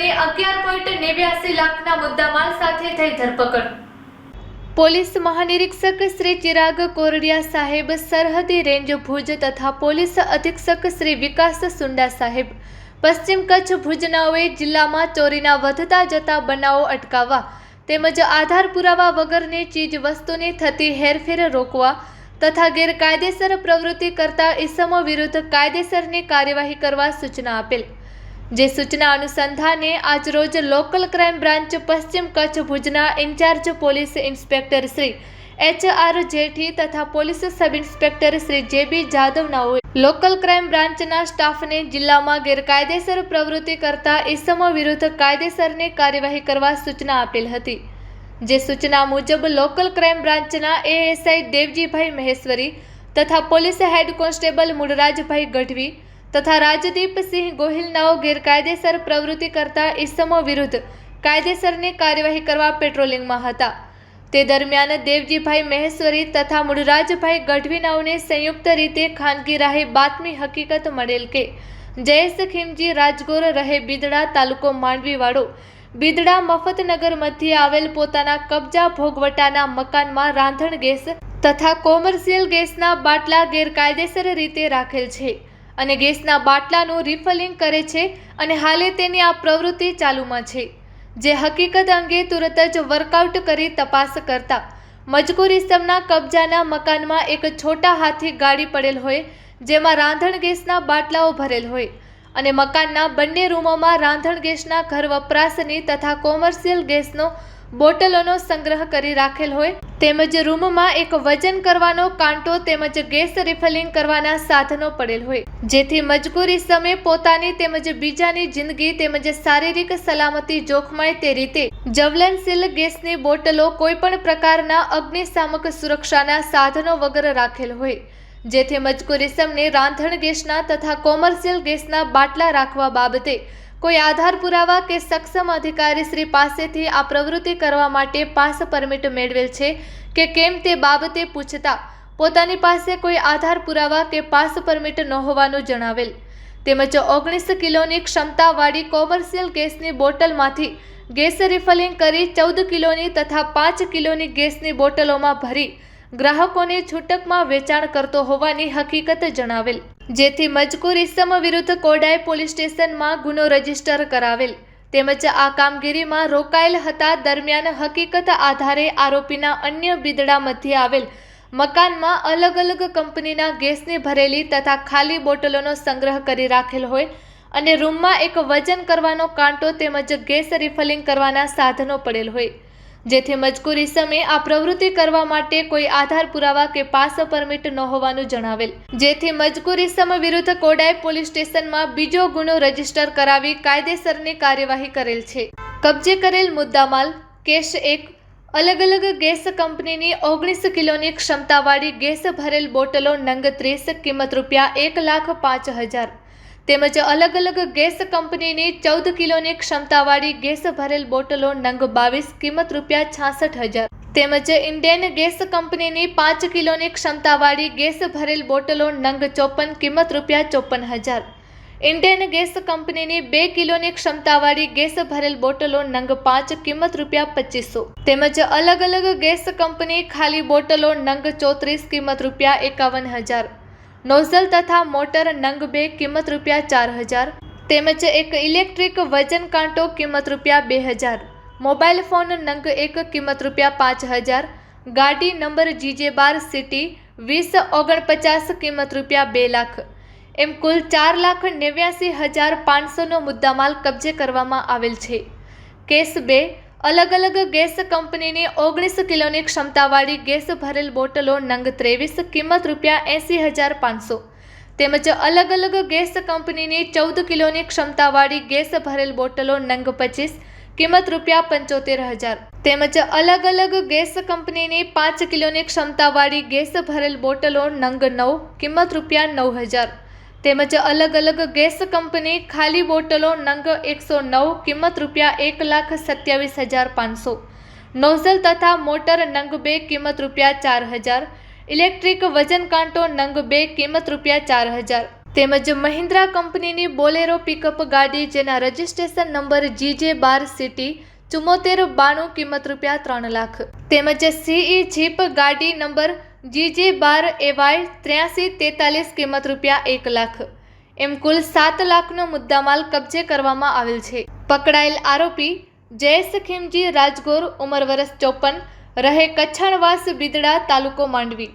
બની અગિયાર પોઈન્ટ નેવ્યાસી લાખના મુદ્દામાલ સાથે થઈ ધરપકડ. પોલીસ મહાનિરીક્ષક શ્રી ચિરાગ કોરડિયા સાહેબ સરહદી રેન્જ ભુજ તથા પોલીસ અધિક્ષક શ્રી વિકાસ સુંડા સાહેબ પશ્ચિમ કચ્છ ભુજનાઓએ જિલ્લામાં ચોરીના વધતા જતા બનાવો અટકાવવા તેમજ આધાર પુરાવા વગરની ચીજ વસ્તુની થતી હેરફેર રોકવા તથા ગેરકાયદેસર પ્રવૃત્તિ કરતા ઇસમો વિરુદ્ધ કાયદેસરની કાર્યવાહી કરવા સૂચના આપેલ. જે સૂચના અનુસંધાને આજરોજ લોકલ ક્રાઇમ બ્રાન્ચ પશ્ચિમ કચ્છ ભુજના incharge police inspector Shri H R Jethi તથા પોલીસ સબ ઇન્સ્પેક્ટર શ્રી જે બી જાદવના લોકલ ક્રાઇમ બ્રાન્ચના સ્ટાફને જિલ્લામાં ગેરકાયદેસર પ્રવૃત્તિ કરતા ઇસમો વિરુદ્ધ કાયદેસરની કાર્યવાહી કરવા સૂચના આપેલ હતી. જે સૂચના મુજબ લોકલ ક્રાઇમ બ્રાન્ચના એએસઆઈ દેવજીભાઈ મહેશ્વરી તથા police head constable Mulrajbhai Gadhvi તથા રાજદીપસિંહ ગોહિલનાઓ ગેરકાયદેસર પ્રવૃત્તિ કરતા ઇસમો વિરુદ્ધ કાયદેસરની કાર્યવાહી કરવા પેટ્રોલિંગમાં હતા. તે દરમિયાન દેવજીભાઈ મહેશ્વરી તથા મુળરાજભાઈ ગઢવીનાઓને સંયુક્ત રીતે ખાનગી રાહે બાતમી હકીકત મળેલ કે જયેશ ખીમજી રાજગોર રહે બિદડા તાલુકો માંડવીવાળો. બિદડા મફતનગર મધ્યે આવેલ પોતાના કબજા ભોગવટાના મકાનમાં રાંધણ ગેસ તથા કોમર્શિયલ ગેસના બાટલા ગેરકાયદેસર રીતે રાખેલ છે. અને ગેસના બાટલાનું રિફલિંગ કરે છે અને હાલે તેની આ પ્રવૃત્તિ ચાલુમાં છે, જે હકીકત અંગે તુરત જ વર્કઆઉટ કરી તપાસ કરતા મજકૂર ઇસમના કબજાના મકાનમાં એક છોટા હાથી ગાડી પડેલ હોય, જેમાં રાંધણ ગેસના બાટલાઓ ભરેલ હોય અને મકાનના બંને રૂમોમાં રાંધણ ગેસના ઘર વપરાશની તથા કોમર્શિયલ ગેસનો બોટલોનો સંગ્રહ કરી રાખેલ હોય તેમજ રૂમમાં એક વજન કરવાનો કાંટો તેમજ ગેસ રિફિલિંગ કરવાના સાધનો પડેલ હોય. જેથી મજકૂરી સમયે પોતાની તેમજ બીજાની જિંદગી તેમજ શારીરિક સલામતી જોખમાય તે રીતે જવલનશીલ ગેસની બોટલો કોઈપણ પ્રકારના અગ્નિશામક સુરક્ષાના સાધનો વગર રાખેલ હોય. જેથી મજકૂરી સમને રાંધણ ગેસના તથા કોમર્શિયલ ગેસના બાટલા રાખવા બાબતે કોઈ આધાર પુરાવા કે સક્ષમ અધિકારી શ્રી પાસેથી આ પ્રવૃત્તિ કરવા માટે પાસ પરમિટ મેળવેલ છે કે કેમ તે બાબતે પૂછતા પોતાની પાસે કોઈ આધાર પુરાવા કે પાસ પરમિટ ન હોવાનું જણાવેલ. તેમજ ઓગણીસ કિલોની ક્ષમતાવાળી કોમર્શિયલ ગેસની બોટલમાંથી ગેસ રિફલિંગ કરી ચૌદ કિલોની તથા પાંચ કિલોની ગેસની બોટલોમાં ભરી ગ્રાહકોને છૂટકમાં વેચાણ કરતો હોવાની હકીકત જણાવેલ. જેથી મજકૂર ઇસમ વિરુદ્ધ કોડાઈ પોલીસ સ્ટેશનમાં ગુનો રજિસ્ટર કરાવેલ. તેમજ આ કામગીરીમાં રોકાયેલ હતા દરમિયાન હકીકત આધારે આરોપીના અન્ય બિદડા મધ્યે આવેલ મકાનમાં અલગ અલગ કંપનીના ગેસની ભરેલી તથા ખાલી બોટલોનો સંગ્રહ કરી રાખેલ હોય અને રૂમમાં એક વજન કરવાનો કાંટો તેમજ ગેસ રિફલિંગ કરવાના સાધનો પડેલ હોય. જેથી મજકૂરી સમયે આ પ્રવૃત્તિ કરવા માટે કોઈ આધાર પુરાવા કે પાસ પરમિટ ન હોવાનું જણાવેલ. જેથી મજકૂરી સમ વિરુદ્ધ કોડાઈ પોલીસ સ્ટેશનમાં બીજો ગુનો રજિસ્ટર કરાવી કાયદેસરની કાર્યવાહી કરેલ છે. કબજે કરેલ મુદ્દામાલ, કેશ એક, અલગ અલગ ગેસ કંપનીની ઓગણીસ કિલોની ક્ષમતાવાળી ગેસ ભરેલ બોટલો નંગ ત્રીસ, કિંમત રૂપિયા એક લાખ પાંચ હજાર. તેમજ અલગ અલગ ગેસ કંપનીની ચૌદ કિલોની ક્ષમતાવાળી ગેસ ભરેલ બોટલો નંગ બાવીસ, કિંમત રૂપિયા છાસઠ હજાર. તેમજ ઇન્ડિયન ગેસ કંપનીની પાંચ કિલોની ક્ષમતાવાળી ગેસ ભરેલ બોટલો નંગ ચોપન, કિંમત રૂપિયા ચોપન હજાર. ઇન્ડિયન ગેસ કંપનીની બે કિલોની ક્ષમતાવાળી ગેસ ભરેલ બોટલો નંગ પાંચ, કિંમત રૂપિયા પચીસો. તેમજ અલગ અલગ ગેસ કંપની ખાલી બોટલો નંગ ચોત્રીસ, કિંમત રૂપિયા એકાવન હજાર. નોઝલ તથા મોટર નંગ બે કિંમત રૂપિયા ચાર હજાર, તેમજ એક ઇલેક્ટ્રિક વજન કાંટો કિંમત રૂપિયા બે હજાર, મોબાઈલ ફોન નંગ એક કિંમત રૂપિયા પાંચ હજાર, ગાડી નંબર જીજે બાર સિટી વીસ ઓગણપચાસ કિંમત રૂપિયા બે લાખ. એમ કુલ ચાર લાખ નેવ્યાસી હજાર પાંચસોનો મુદ્દામાલ કબજે કરવામાં આવેલ છે. કેસ બે અલગ અલગ ગેસ કંપનીની ઓગણીસ કિલોની ક્ષમતાવાળી ગેસ ભરેલ બોટલો નંગ ત્રેવીસ, કિંમત રૂપિયા એંસી હજાર પાંચસો. તેમજ અલગ અલગ ગેસ કંપનીની ચૌદ કિલોની ક્ષમતાવાળી ગેસ ભરેલ બોટલો નંગ પચીસ, કિંમત રૂપિયા પંચોતેર હજાર. તેમજ અલગ અલગ ગેસ કંપનીની પાંચ કિલોની ક્ષમતાવાળી ગેસ ભરેલ બોટલો નંગ નવ, કિંમત રૂપિયા નવ હજાર. તેમજ અલગ અલગ ગેસ કંપની ખાલી બોટલો નંગ એકસો નવ, કિંમત રૂપિયા એક લાખ સત્યાવીસ હજાર પાંચસો. નોઝલ તથા મોટર નંગ બે, કિંમત રૂપિયા ચાર હજાર. ઇલેક્ટ્રિક વજન કાંટો નંગ બે, કિંમત રૂપિયા ચાર હજાર. તેમજ મહિન્દ્રા કંપનીની બોલેરો પિકઅપ ગાડી જેના રજિસ્ટ્રેશન નંબર જીજે બાર સિટી, ચુમ્મોતેર બાણું, કિંમત રૂપિયા ત્રણ લાખ. તેમજ સીઈ જીપ ગાડી નંબર જીજે બાર એવાય ત્ર્યાસી તેતાલીસ કિંમત રૂપિયા એક લાખ. એમ કુલ સાત લાખનો મુદ્દામાલ કબજે કરવામાં આવેલ છે. પકડાયેલ આરોપી જયેશ ખીમજી રાજગોર ઉંમર વર્ષ ચોપન, રહે કચ્છણવાસ બિદડા તાલુકો માંડવી.